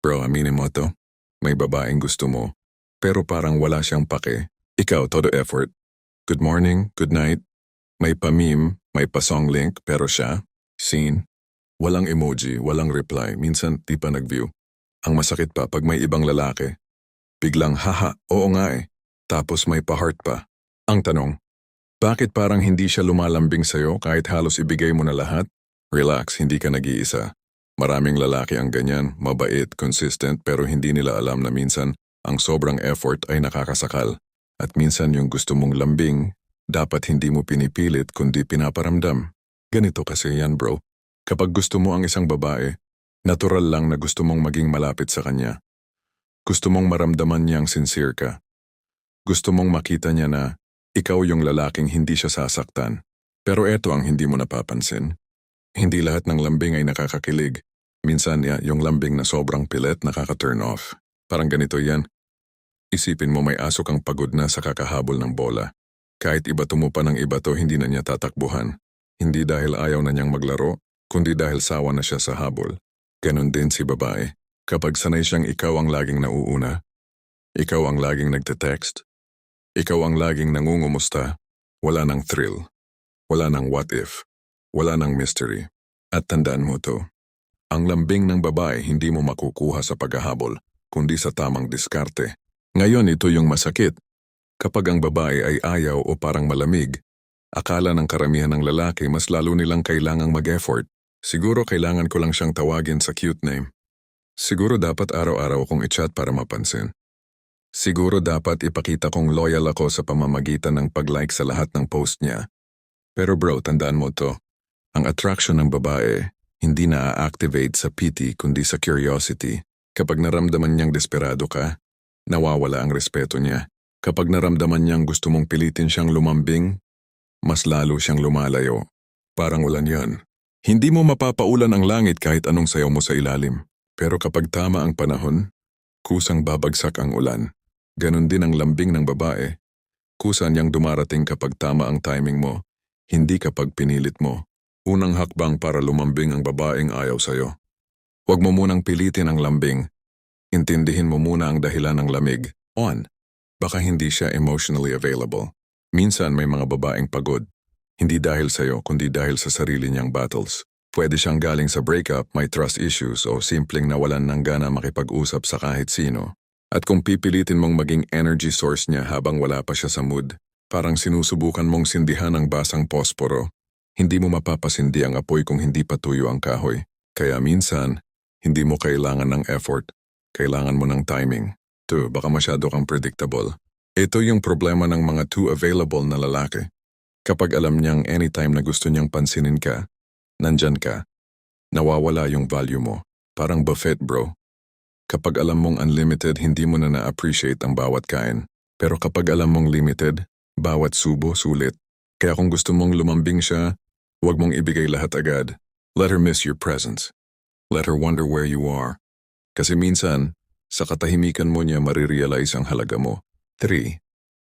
Bro, aminin mo to. May babaeng gusto mo. Pero parang wala siyang pake. Ikaw, todo effort. Good morning, good night. May pa-meme, may pa-song link, pero siya, scene. Walang emoji, walang reply, minsan di pa nag-view. Ang masakit pa pag may ibang lalaki. Biglang, haha, oo nga eh. Tapos may pa-heart pa. Ang tanong, bakit parang hindi siya lumalambing sa'yo kahit halos ibigay mo na lahat? Relax, hindi ka nag-iisa. Maraming lalaki ang ganyan, mabait, consistent, pero hindi nila alam na minsan ang sobrang effort ay nakakasakal. At minsan yung gusto mong lambing, dapat hindi mo pinipilit kundi pinaparamdam. Ganito kasi yan bro. Kapag gusto mo ang isang babae, natural lang na gusto mong maging malapit sa kanya. Gusto mong maramdaman niyang sincere ka. Gusto mong makita niya na ikaw yung lalaking hindi siya sasaktan. Pero eto ang hindi mo napapansin. Hindi lahat ng lambing ay nakakakilig. Minsan ya, yung lambing na sobrang pilit nakaka-turn off. Parang ganito yan. Isipin mo may aso kang pagod na sa kakahabol ng bola. Kahit iba pa ng iba to, hindi na niya tatakbuhan. Hindi dahil ayaw na niyang maglaro, kundi dahil sawa na siya sa habol. Ganon din si babae. Kapag sanay siyang ikaw ang laging nauuna, ikaw ang laging nagte-text, ikaw ang laging nangungumusta, wala nang thrill, wala nang what if, wala nang mystery. At tandaan mo to, ang lambing ng babae hindi mo makukuha sa paghahabol, kundi sa tamang diskarte. Ngayon ito yung masakit. Kapag ang babae ay ayaw o parang malamig, akala ng karamihan ng lalaki mas lalo nilang kailangang mag-effort. Siguro kailangan ko lang siyang tawagin sa cute name. Siguro dapat araw-araw kong i-chat para mapansin. Siguro dapat ipakita kong loyal ako sa pamamagitan ng pag-like sa lahat ng post niya. Pero bro, tandaan mo to. Ang attraction ng babae, hindi na-activate sa pity kundi sa curiosity. Kapag naramdaman niyang desperado ka, nawawala ang respeto niya. Kapag naramdaman niyang gusto mong pilitin siyang lumambing, mas lalo siyang lumalayo. Parang ulan yan. Hindi mo mapapaulan ang langit kahit anong sayaw mo sa ilalim. Pero kapag tama ang panahon, kusang babagsak ang ulan. Ganon din ang lambing ng babae. Kusa niyang dumarating kapag tama ang timing mo, hindi kapag pinilit mo. Unang hakbang para lumambing ang babaeng ayaw sa'yo. Huwag mo munang pilitin ang lambing. Intindihin mo muna ang dahilan ng lamig. On. Baka hindi siya emotionally available. Minsan may mga babaeng pagod. Hindi dahil sa'yo, kundi dahil sa sarili niyang battles. Pwede siyang galing sa breakup, may trust issues o simpleng nawalan ng gana makipag-usap sa kahit sino. At kung pipilitin mong maging energy source niya habang wala pa siya sa mood, parang sinusubukan mong sindihan ang basang posporo, hindi mo mapapasindi ang apoy kung hindi patuyo ang kahoy. Kaya minsan, hindi mo kailangan ng effort, kailangan mo ng timing. 2. Baka masyado kang predictable. Ito yung problema ng mga too available na lalaki. Kapag alam niyang anytime na gusto niyang pansinin ka, nandyan ka. Nawawala yung value mo. Parang buffet bro. Kapag alam mong unlimited, hindi mo na na-appreciate ang bawat kain. Pero kapag alam mong limited, bawat subo sulit. Kaya kung gusto mong lumambing siya, huwag mong ibigay lahat agad. Let her miss your presence. Let her wonder where you are. Kasi minsan, sa katahimikan mo niya marirealize ang halaga mo. 3.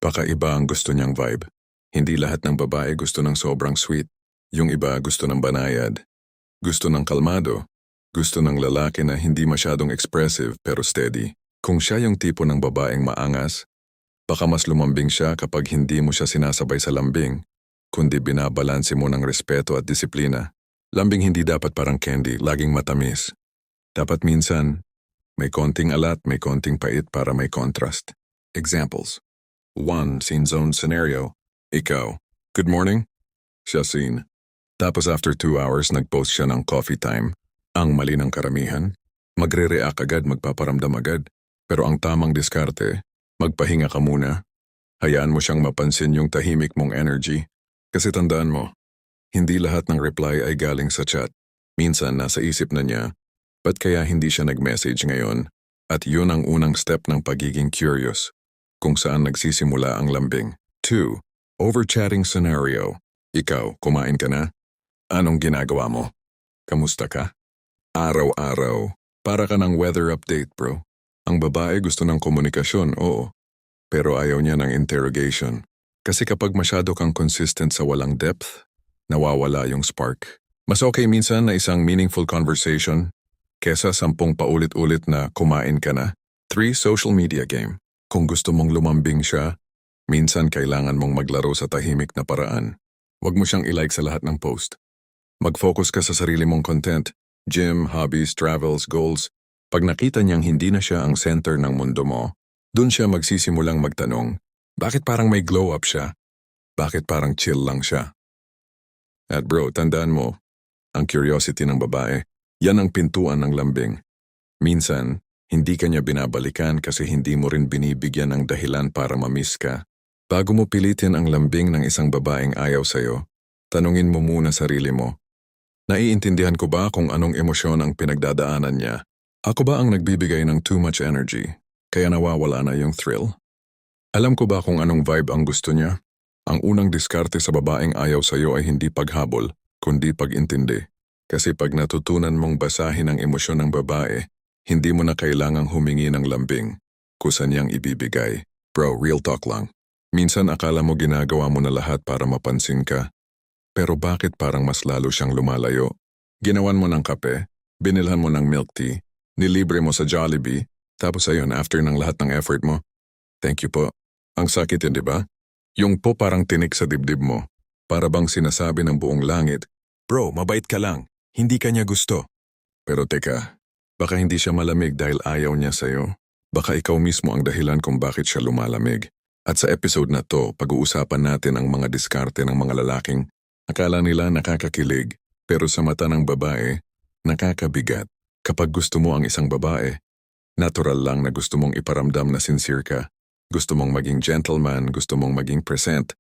Baka iba ang gusto niyang vibe. Hindi lahat ng babae gusto ng sobrang sweet. Yung iba gusto ng banayad. Gusto ng kalmado. Gusto ng lalaki na hindi masyadong expressive pero steady. Kung siya yung tipo ng babaeng maangas, baka mas lumambing siya kapag hindi mo siya sinasabay sa lambing, kundi binabalanse mo ng respeto at disiplina. Lambing hindi dapat parang candy, laging matamis. Dapat minsan, may konting alat, may konting pait para may contrast. Examples. 1. Scene zone scenario. Ikaw. Good morning. Siya scene. Tapos after two hours, nag-post siya ng coffee time. Ang mali ng karamihan. Magre-react agad, magpaparamdam agad. Pero ang tamang diskarte, magpahinga ka muna. Hayaan mo siyang mapansin yung tahimik mong energy. Kasi tandaan mo, hindi lahat ng reply ay galing sa chat. Minsan nasa isip na niya, ba't kaya hindi siya nag-message ngayon? At yun ang unang step ng pagiging curious, kung saan nagsisimula ang lambing. 2. Overchatting scenario. Ikaw, kumain ka na? Anong ginagawa mo? Kamusta ka? Araw-araw. Para ka ng weather update, bro. Ang babae gusto ng komunikasyon, oo. Pero ayaw niya ng interrogation. Kasi kapag masyado kang consistent sa walang depth, nawawala yung spark. Mas okay minsan na isang meaningful conversation, kesa sampung paulit-ulit na kumain ka na. 3. Social media game. Kung gusto mong lumambing siya, minsan kailangan mong maglaro sa tahimik na paraan. Huwag mo siyang ilike sa lahat ng post. Mag-focus ka sa sarili mong content, gym, hobbies, travels, goals. Pag nakita niyang hindi na siya ang center ng mundo mo, dun siya magsisimulang magtanong, bakit parang may glow up siya? Bakit parang chill lang siya? At bro, tandaan mo, ang curiosity ng babae, yan ang pintuan ng lambing. Minsan, hindi ka niya binabalikan kasi hindi mo rin binibigyan ng dahilan para mamiss ka. Bago mo pilitin ang lambing ng isang babaeng ayaw sa'yo, tanungin mo muna sarili mo. Naiintindihan ko ba kung anong emosyon ang pinagdadaanan niya? Ako ba ang nagbibigay ng too much energy, kaya nawawala na yung thrill? Alam ko ba kung anong vibe ang gusto niya? Ang unang diskarte sa babaeng ayaw sa'yo ay hindi paghabol, kundi pag-intindi. Kasi pag natutunan mong basahin ang emosyon ng babae, hindi mo na kailangang humingi ng lambing. Kusa niyang ibibigay. Bro, real talk lang. Minsan akala mo ginagawa mo na lahat para mapansin ka. Pero bakit parang mas lalo siyang lumalayo? Ginawan mo ng kape, binilhan mo ng milk tea, nilibre mo sa Jollibee, tapos ayun, after ng lahat ng effort mo, thank you po. Ang sakit yun, di ba? Yung po parang tinik sa dibdib mo. Para bang sinasabi ng buong langit, Bro, mabait ka lang. Hindi ka niya gusto. Pero teka, baka hindi siya malamig dahil ayaw niya sa'yo. Baka ikaw mismo ang dahilan kung bakit siya lumalamig. At sa episode na to, pag-uusapan natin ang mga diskarte ng mga lalaking akala nila nakakakilig, pero sa mata ng babae, nakakabigat. Kapag gusto mo ang isang babae, natural lang na gusto mong iparamdam na sincere ka. Gusto mong maging gentleman, gusto mong maging present,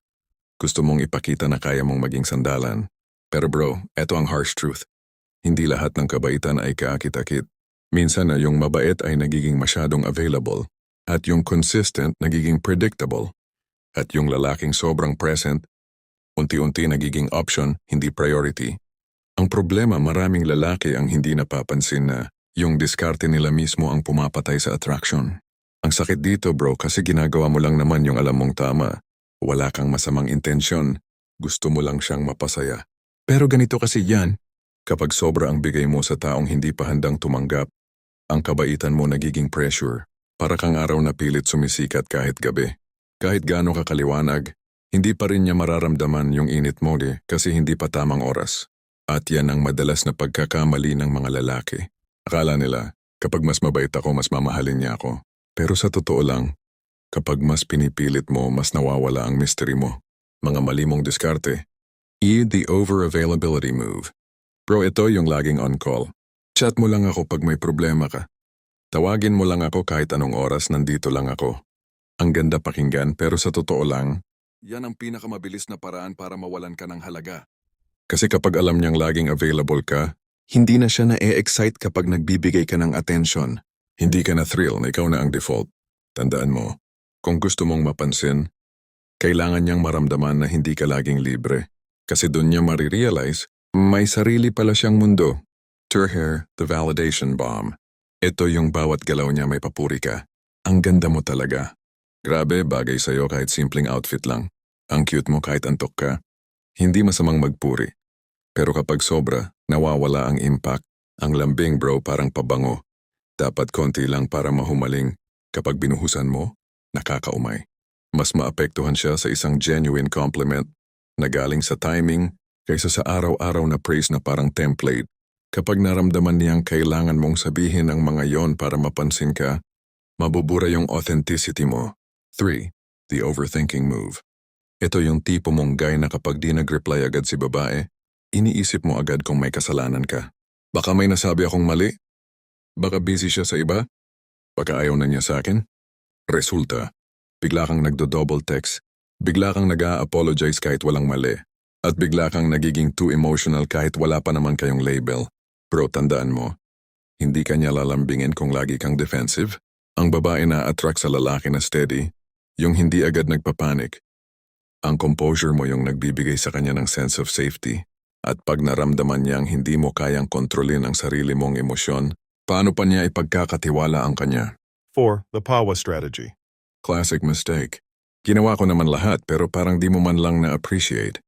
gusto mong ipakita na kaya mong maging sandalan. Pero bro, eto ang harsh truth. Hindi lahat ng kabaitan ay kaakit-akit. Minsan na yung mabait ay nagiging masyadong available at yung consistent nagiging predictable. At yung lalaking sobrang present, unti-unti nagiging option, hindi priority. Ang problema maraming lalaki ang hindi napapansin na yung diskarte nila mismo ang pumapatay sa attraction. Ang sakit dito bro kasi ginagawa mo lang naman yung alam mong tama. Wala kang masamang intensyon. Gusto mo lang siyang mapasaya. Pero ganito kasi yan. Kapag sobra ang bigay mo sa taong hindi pa handang tumanggap, ang kabaitan mo nagiging pressure. Para kang araw na pilit sumisikat kahit gabi. Kahit gaano ka kaliwanag, hindi pa rin niya mararamdaman yung init mo di kasi hindi pa tamang oras. At yan ang madalas na pagkakamali ng mga lalaki. Akala nila, kapag mas mabait ako, mas mamahalin niya ako. Pero sa totoo lang, kapag mas pinipilit mo, mas nawawala ang mystery mo. Mga mali mong diskarte. E the over-availability move. Bro, ito yung laging on-call. Chat mo lang ako pag may problema ka. Tawagin mo lang ako kahit anong oras nandito lang ako. Ang ganda pakinggan pero sa totoo lang, yan ang pinakamabilis na paraan para mawalan ka ng halaga. Kasi kapag alam niyang laging available ka, hindi na siya na-e-excite kapag nagbibigay ka ng attention. Hindi ka na thrill na ikaw na ang default. Tandaan mo, kung gusto mong mapansin, kailangan niyang maramdaman na hindi ka laging libre. Kasi doon niya marirealize, may sarili pala siyang mundo. Turher, the validation bomb. Ito yung bawat galaw niya may papuri ka. Ang ganda mo talaga. Grabe, bagay sa'yo kahit simpleng outfit lang. Ang cute mo kahit antok ka. Hindi masamang magpuri. Pero kapag sobra, nawawala ang impact. Ang lambing bro parang pabango. Dapat konti lang para mahumaling. Kapag binuhusan mo, nakakaumay. Mas maapektuhan siya sa isang genuine compliment na galing sa timing kaysa sa araw-araw na praise na parang template. Kapag naramdaman niyang kailangan mong sabihin ang mga yon para mapansin ka, mabubura yung authenticity mo. 3. The overthinking move. Ito yung tipo mong guy na kapag di nag-reply agad si babae, iniisip mo agad kung may kasalanan ka. Baka may nasabi akong mali? Baka busy siya sa iba? Baka ayaw na niya sa akin? Resulta, bigla kang nagdo-double text, bigla kang nag apologize kahit walang mali, at bigla kang nagiging too emotional kahit wala pa naman kayong label. Bro, tandaan mo, hindi ka niya lalambingin kung lagi kang defensive. Ang babae na attract sa lalaki na steady, yung hindi agad nagpapanik. Ang composure mo yung nagbibigay sa kanya ng sense of safety. At pag naramdaman niyang hindi mo kayang kontrolin ang sarili mong emosyon, paano pa niya ipagkakatiwala ang kanya? 4. The PAWA strategy. Classic mistake. Ginawa ko naman lahat pero parang di mo man lang na-appreciate.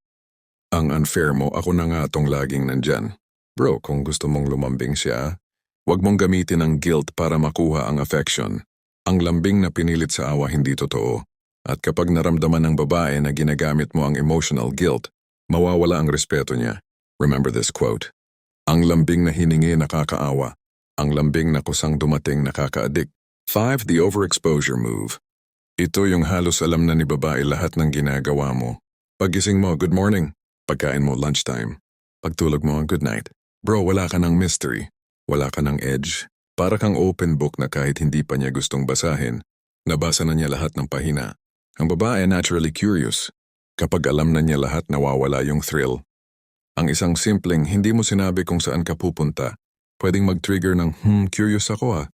Ang unfair mo, ako na nga tong laging nandyan. Bro, kung gusto mong lumambing siya, Huwag mong gamitin ang guilt para makuha ang affection. Ang lambing na pinilit sa awa hindi totoo. At kapag naramdaman ng babae na ginagamit mo ang emotional guilt, mawawala ang respeto niya. Remember this quote. Ang lambing na hiningi nakakaawa. Ang lambing na kusang dumating nakaka-addict. 5. The overexposure move. Ito yung halos alam na ni babae lahat ng ginagawa mo. Pagising mo, good morning. Pagkain mo, lunchtime. Pagtulog mo, good night. Bro, wala ka ng mystery. Wala ka ng edge. Para kang open book na kahit hindi pa niya gustong basahin, nabasa na niya lahat ng pahina. Ang babae naturally curious. Kapag alam na niya lahat, nawawala yung thrill. Ang isang simpleng hindi mo sinabi kung saan ka pupunta, pwedeng mag-trigger ng, hmm, curious ako ah.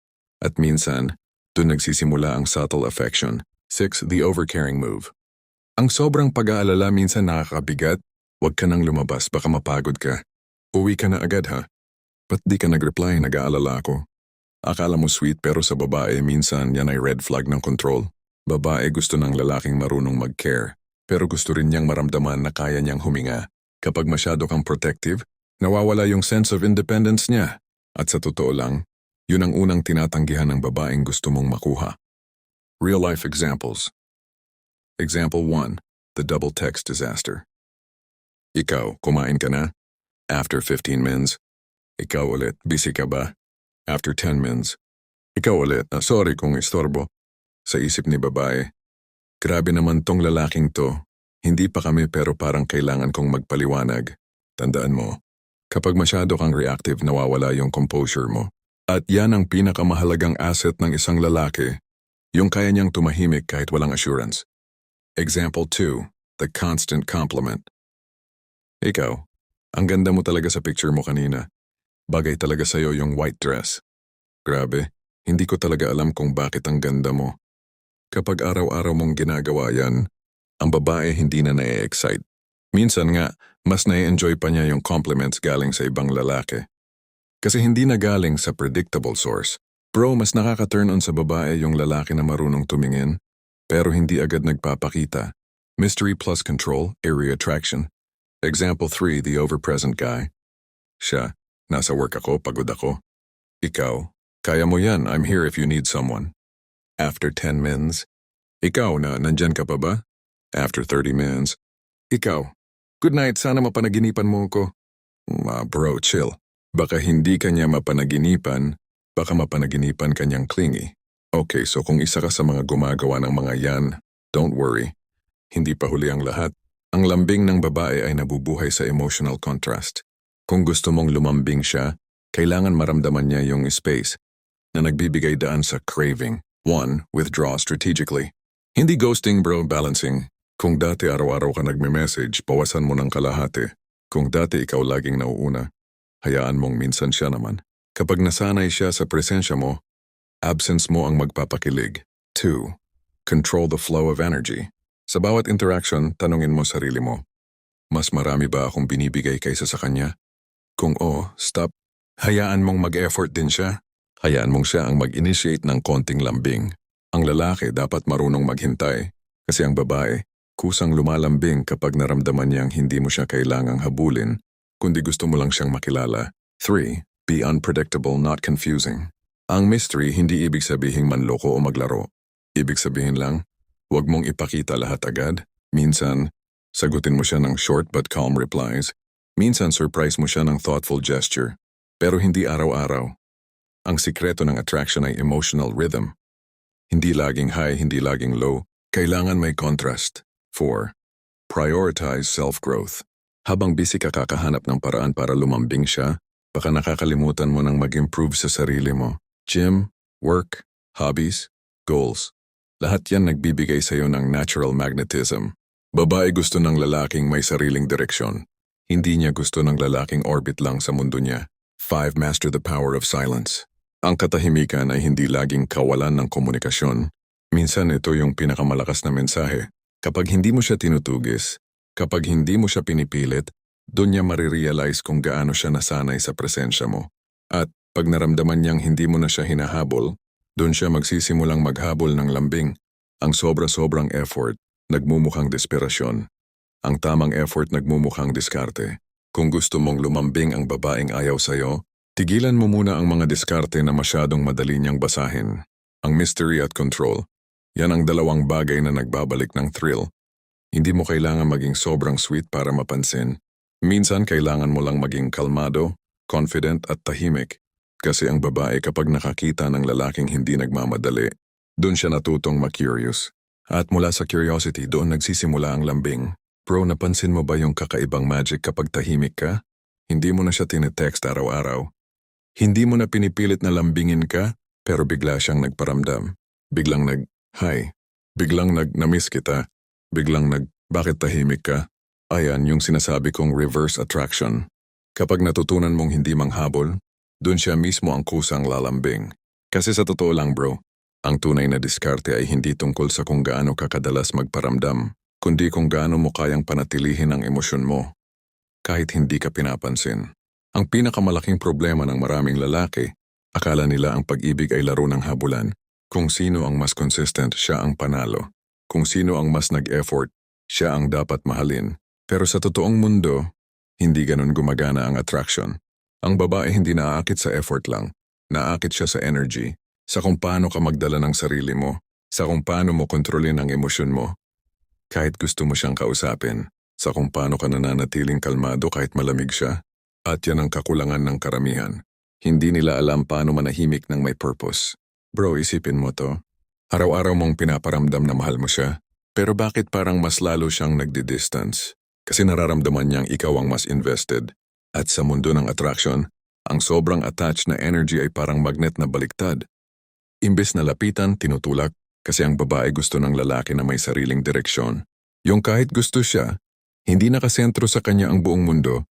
At minsan, doon nagsisimula ang subtle affection. 6. The overcaring move. Ang sobrang pag-aalala minsan nakakabigat. Huwag ka nang lumabas, baka mapagod ka. Uwi ka na agad ha. Ba't di ka nag-reply, nag-aalala ako? Akala mo sweet pero sa babae minsan yan ay red flag ng control. Babae gusto ng lalaking marunong mag-care, pero gusto rin niyang maramdaman na kaya niyang huminga. Kapag masyado kang protective, nawawala yung sense of independence niya. At sa totoo lang, yun ang unang tinatanggihan ng babaeng gusto mong makuha. Real life examples. Example 1. The double text disaster. Ikaw, kumain ka na? After 15 mins. Ikaw ulit, busy ka ba? After 10 mins. Ikaw ulit, ah, sorry kung istorbo. Sa isip ni babae. Grabe naman tong lalaking to. Hindi pa kami pero parang kailangan kong magpaliwanag. Tandaan mo, kapag masyado kang reactive nawawala yung composure mo. At yan ang pinakamahalagang asset ng isang lalaki. Yung kaya niyang tumahimik kahit walang assurance. Example 2. The constant compliment. Ikaw, ang ganda mo talaga sa picture mo kanina. Bagay talaga sa'yo yung white dress. Grabe, hindi ko talaga alam kung bakit ang ganda mo. Kapag araw-araw mong ginagawa yan, ang babae hindi na na-excite. Minsan nga, mas na-enjoy pa niya yung compliments galing sa ibang lalaki. Kasi hindi na galing sa predictable source. Bro, mas nakaka-turn on sa babae yung lalaki na marunong tumingin, pero hindi agad nagpapakita. Mystery plus control, area attraction. Example 3, the overpresent guy. Siya, nasa work ako, pagod ako. Ikaw, kaya mo yan, I'm here if you need someone. After 10 mins. Ikaw na, nandyan ka pa ba? After 30 mins. Ikaw, good night, sana mapanaginipan mo ko. Ma bro, chill. Baka hindi ka niya mapanaginipan, baka mapanaginipan kanyang clingy. Okay, so kung isa ka sa mga gumagawa ng mga yan, don't worry. Hindi pa huli ang lahat. Ang lambing ng babae ay nabubuhay sa emotional contrast. Kung gusto mong lumambing siya, kailangan maramdaman niya yung space na nagbibigay daan sa craving. 1. Withdraw strategically. Hindi ghosting bro, balancing. Kung dati araw-araw ka nagme-message, bawasan mo ng kalahati. Kung dati ikaw laging nauuna, hayaan mong minsan siya naman. Kapag nasanay siya sa presensya mo, absence mo ang magpapakilig. 2. Control the flow of energy. Sa bawat interaction, tanungin mo sarili mo, mas marami ba akong binibigay kaysa sa kanya? Kung oo, stop. Hayaan mong mag-effort din siya. Hayaan mong siya ang mag-initiate ng konting lambing. Ang lalaki dapat marunong maghintay kasi ang babae kusang lumalambing kapag naramdaman niyang hindi mo siya kailangang habulin kundi gusto mo lang siyang makilala. 3. Be unpredictable, not confusing. Ang mystery hindi ibig sabihing manloko o maglaro. Ibig sabihin lang, huwag mong ipakita lahat agad. Minsan, sagutin mo siya ng short but calm replies. Minsan surprise mo siya ng thoughtful gesture. Pero hindi araw-araw. Ang sikreto ng attraction ay emotional rhythm. Hindi laging high, hindi laging low. Kailangan may contrast. 4. Prioritize self-growth. Habang busy ka kakahanap ng paraan para lumambing siya, baka nakakalimutan mo ng mag-improve sa sarili mo. Gym, work, hobbies, goals. Lahat yan nagbibigay sa'yo ng natural magnetism. Babae gusto ng lalaking may sariling direksyon. Hindi niya gusto ng lalaking orbit lang sa mundo niya. 5. Master the power of silence. Ang katahimikan ay hindi laging kawalan ng komunikasyon. Minsan ito yung pinakamalakas na mensahe. Kapag hindi mo siya tinutugis, kapag hindi mo siya pinipilit, doon niya marirealize kung gaano siya nasanay sa presensya mo. At pag naramdaman niyang hindi mo na siya hinahabol, doon siya magsisimulang maghabol ng lambing. Ang sobra-sobrang effort, nagmumukhang desperasyon. Ang tamang effort nagmumukhang diskarte. Kung gusto mong lumambing ang babaeng ayaw sa'yo, Tigilan mo muna ang mga diskarte na masyadong madali niyang basahin. Ang mystery at control. Yan ang dalawang bagay na nagbabalik ng thrill. Hindi mo kailangan maging sobrang sweet para mapansin. Minsan kailangan mo lang maging kalmado, confident at tahimik. Kasi ang babae kapag nakakita ng lalaking hindi nagmamadali, doon siya natutong ma-curious. At mula sa curiosity, doon nagsisimula ang lambing. Bro, napansin mo ba yung kakaibang magic kapag tahimik ka? Hindi mo na siya tinetext araw-araw. Hindi mo na pinipilit na lambingin ka, pero bigla siyang nagparamdam. Biglang nag, hi. Biglang nag, namiss kita. Biglang nag, bakit tahimik ka? Ayan yung sinasabi kong reverse attraction. Kapag natutunan mong hindi manghabol, dun siya mismo ang kusang lalambing. Kasi sa totoo lang bro, ang tunay na diskarte ay hindi tungkol sa kung gaano ka kadalas magparamdam, kundi kung gaano mo kayang panatilihin ang emosyon mo. Kahit hindi ka pinapansin. Ang pinakamalaking problema ng maraming lalaki, akala nila ang pag-ibig ay laro ng habulan. Kung sino ang mas consistent, siya ang panalo. Kung sino ang mas nag-effort, siya ang dapat mahalin. Pero sa totoong mundo, hindi ganun gumagana ang attraction. Ang babae hindi naaakit sa effort lang. Naakit siya sa energy, sa kung paano ka magdala ng sarili mo, sa kung paano mo kontrolin ang emosyon mo. Kahit gusto mo siyang kausapin, sa kung paano ka nananatiling kalmado kahit malamig siya. At yan ang kakulangan ng karamihan. Hindi nila alam paano manahimik ng may purpose. Bro, isipin mo to. Araw-araw mong pinaparamdam na mahal mo siya, pero bakit parang mas lalo siyang nagdi-distance? Kasi nararamdaman niyang ikaw ang mas invested. At sa mundo ng attraction, ang sobrang attached na energy ay parang magnet na baliktad. Imbes na lapitan, tinutulak, kasi ang babae gusto ng lalaki na may sariling direksyon. Yung kahit gusto siya, hindi nakasentro sa kanya ang buong mundo,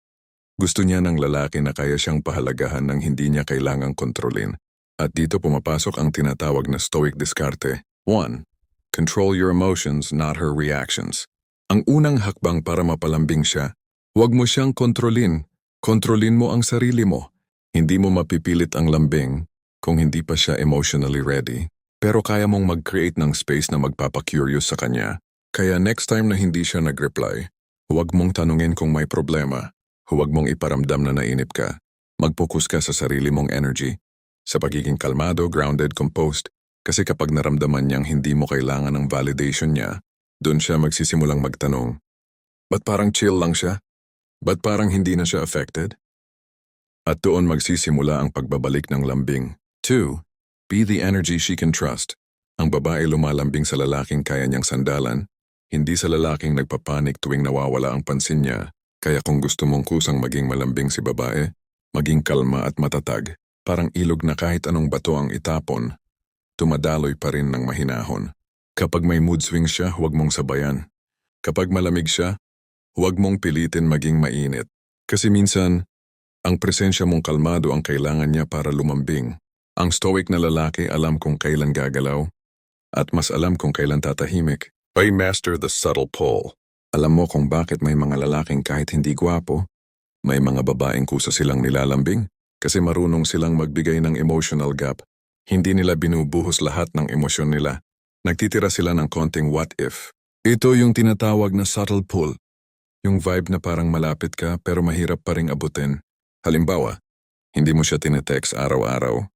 gusto niya ng lalaki na kaya siyang pahalagahan ng hindi niya kailangang kontrolin. At dito pumapasok ang tinatawag na stoic diskarte. 1. Control your emotions, not her reactions. Ang unang hakbang para mapalambing siya, huwag mo siyang kontrolin. Kontrolin mo ang sarili mo. Hindi mo mapipilit ang lambing kung hindi pa siya emotionally ready. Pero kaya mong mag-create ng space na magpapacurious sa kanya. Kaya next time na hindi siya nag-reply, huwag mong tanungin kung may problema. Huwag mong iparamdam na nainip ka. Mag-focus ka sa sarili mong energy, sa pagiging kalmado, grounded, composed. Kasi kapag naramdaman niyang hindi mo kailangan ng validation niya, doon siya magsisimulang magtanong, Ba't parang chill lang siya? Ba't parang hindi na siya affected? At doon magsisimula ang pagbabalik ng lambing. 2. Be the energy she can trust. Ang babae lumalambing sa lalaking kaya niyang sandalan, hindi sa lalaking nagpapanik tuwing nawawala ang pansin niya. Kaya kung gusto mong kusang maging malambing si babae, maging kalma at matatag, parang ilog na kahit anong bato ang itapon, tumadaloy pa rin ng mahinahon. Kapag may mood swing siya, huwag mong sabayan. Kapag malamig siya, huwag mong pilitin maging mainit. Kasi minsan, ang presensya mong kalmado ang kailangan niya para lumambing. Ang stoic na lalaki alam kung kailan gagalaw, at mas alam kung kailan tatahimik. I master the subtle pull. Alam mo kung bakit may mga lalaking kahit hindi gwapo, may mga babaeng kusa silang nilalambing kasi marunong silang magbigay ng emotional gap. Hindi nila binubuhos lahat ng emosyon nila. Nagtitira sila ng konting what if. Ito yung tinatawag na subtle pull. Yung vibe na parang malapit ka pero mahirap pa ring abutin. Halimbawa, hindi mo siya tinetext araw-araw.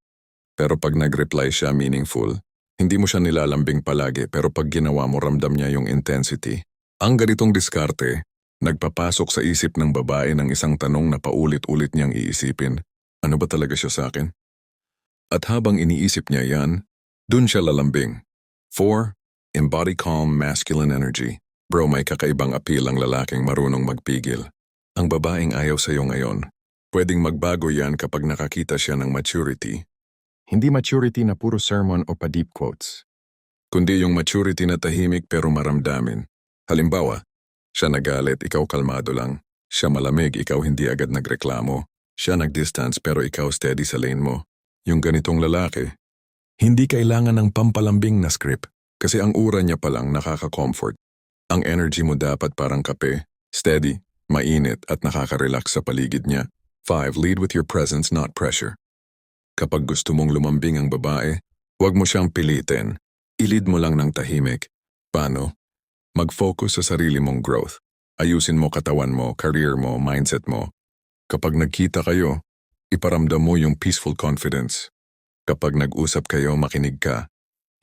Pero pag nag-reply siya meaningful, hindi mo siya nilalambing palagi pero pag ginawa mo ramdam niya yung intensity. Ang ganitong diskarte, nagpapasok sa isip ng babae ng isang tanong na paulit-ulit niyang iisipin. Ano ba talaga siya sa akin? At habang iniisip niya yan, dun siya lalambing. 4. Embody calm masculine energy. Bro, may kakaibang appeal ang lalaking marunong magpigil. Ang babaeng ayaw sa'yo ngayon. Pwedeng magbago yan kapag nakakita siya ng maturity. Hindi maturity na puro sermon o pa-deep quotes. Kundi yung maturity na tahimik pero maramdamin. Halimbawa, siya nagalit, ikaw kalmado lang. Siya malamig, ikaw hindi agad nagreklamo. Siya nag-distance pero ikaw steady sa lane mo. Yung ganitong lalaki, hindi kailangan ng pampalambing na script kasi ang ura niya palang nakaka-comfort. Ang energy mo dapat parang kape, steady, mainit at nakaka-relax sa paligid niya. 5. Lead with your presence, not pressure. Kapag gusto mong lumambing ang babae, huwag mo siyang pilitin. Ilid mo lang ng tahimik. Paano? Mag-focus sa sarili mong growth. Ayusin mo katawan mo, career mo, mindset mo. Kapag nagkita kayo, Iparamdam mo yung peaceful confidence. Kapag nag-usap kayo, makinig ka.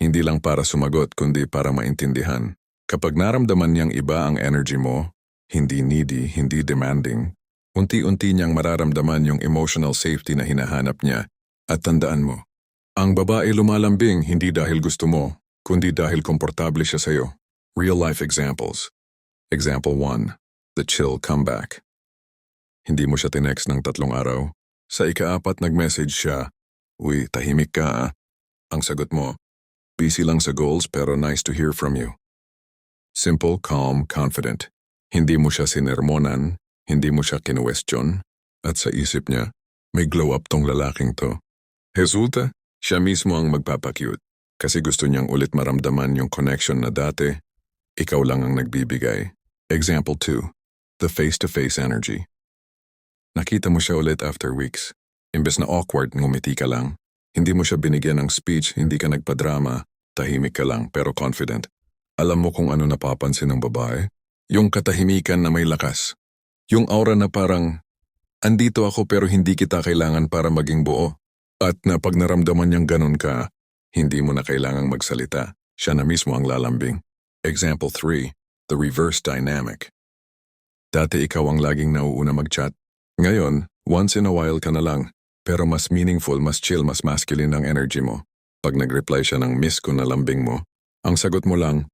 Hindi lang para sumagot, kundi para maintindihan. Kapag naramdaman niyang iba ang energy mo, hindi needy, hindi demanding, unti-unti niyang mararamdaman yung emotional safety na hinahanap niya. At tandaan mo, ang babae lumalambing hindi dahil gusto mo, kundi dahil komportable siya sa'yo. Real life examples. Example 1. The chill comeback. Hindi mo siya tinext ng tatlong araw. Sa ikaapat nag-message siya, Uy, tahimik ka ah. Ang sagot mo, busy lang sa goals pero nice to hear from you. Simple, calm, confident. Hindi mo siya sinermonan, hindi mo siya kinuwestiyon, at sa isip niya, may glow up tong lalaking to. Resulta, siya mismo ang magpapakyut kasi gusto niyang ulit maramdaman yung connection na dati, ikaw lang ang nagbibigay. Example 2. The face-to-face energy. Nakita mo siya ulit after weeks. Imbes na awkward, ngumiti ka lang. Hindi mo siya binigyan ng speech, hindi ka nagpadrama, tahimik ka lang pero confident. Alam mo kung ano napapansin ng babae? Yung katahimikan na may lakas. Yung aura na parang, andito ako pero hindi kita kailangan para maging buo. At na pag naramdaman niyang ganun ka, hindi mo na kailangang magsalita. Siya na mismo ang lalambing. Example 3. The reverse dynamic. Dati ikaw ang laging nauuna mag-chat. Ngayon, once in a while ka na lang, pero mas meaningful, mas chill, mas masculine ang energy mo. Pag nag-reply siya ng miss ko na lambing mo, ang sagot mo lang,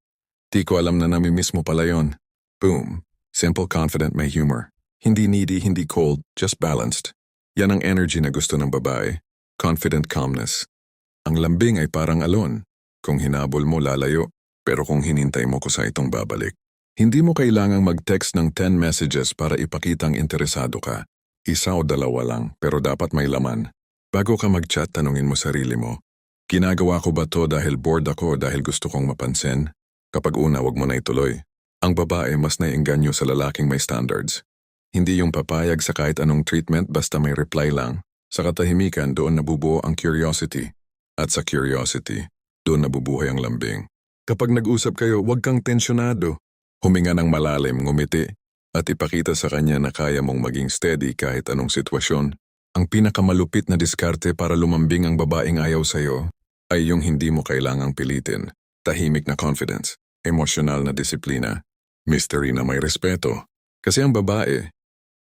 di ko alam na nami-miss mo pala yon. Boom. Simple, confident, may humor. Hindi needy, hindi cold, just balanced. Yan ang energy na gusto ng babae. Confident calmness. Ang lambing ay parang alon. Kung hinabol mo, lalayo. Pero kung hinintay mo ko sa itong babalik. Hindi mo kailangang mag-text ng 10 messages para ipakitang interesado ka. Isa o dalawa lang, pero dapat may laman. Bago ka mag-chat, tanungin mo sarili mo, Ginagawa ko ba to dahil bored ako dahil gusto kong mapansin? Kapag una, wag mo na ituloy. Ang babae mas naiengganyo sa lalaking may standards. Hindi yung papayag sa kahit anong treatment basta may reply lang. Sa katahimikan, doon nabubuo ang curiosity. At sa curiosity, doon nabubuhay ang lambing. Kapag nag-usap kayo, huwag kang tensyonado. Huminga ng malalim, ngumiti, at ipakita sa kanya na kaya mong maging steady kahit anong sitwasyon. Ang pinakamalupit na diskarte para lumambing ang babaeng ayaw sa'yo ay yung hindi mo kailangang pilitin. Tahimik na confidence, emosyonal na disiplina, mystery na may respeto. Kasi ang babae,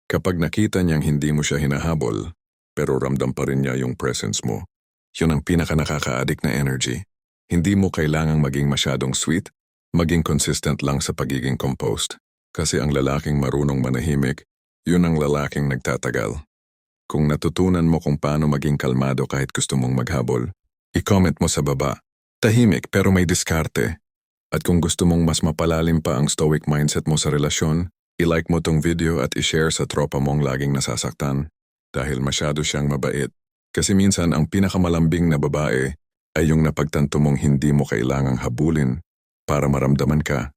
kapag nakita niyang hindi mo siya hinahabol, pero ramdam pa rin niya yung presence mo, yun ang pinaka nakaka-addict na energy. Hindi mo kailangang maging masyadong sweet, maging consistent lang sa pagiging composed. Kasi ang lalaking marunong manahimik, yun ang lalaking nagtatagal. Kung natutunan mo kung paano maging kalmado kahit gusto mong maghabol, i-comment mo sa baba. Tahimik pero may diskarte. At kung gusto mong mas mapalalim pa ang stoic mindset mo sa relasyon, i-like mo tong video at i-share sa tropa mong laging nasasaktan. Dahil masyado siyang mabait. Kasi minsan ang pinakamalambing na babae ay yung napagtanto mong hindi mo kailangang habulin para maramdaman ka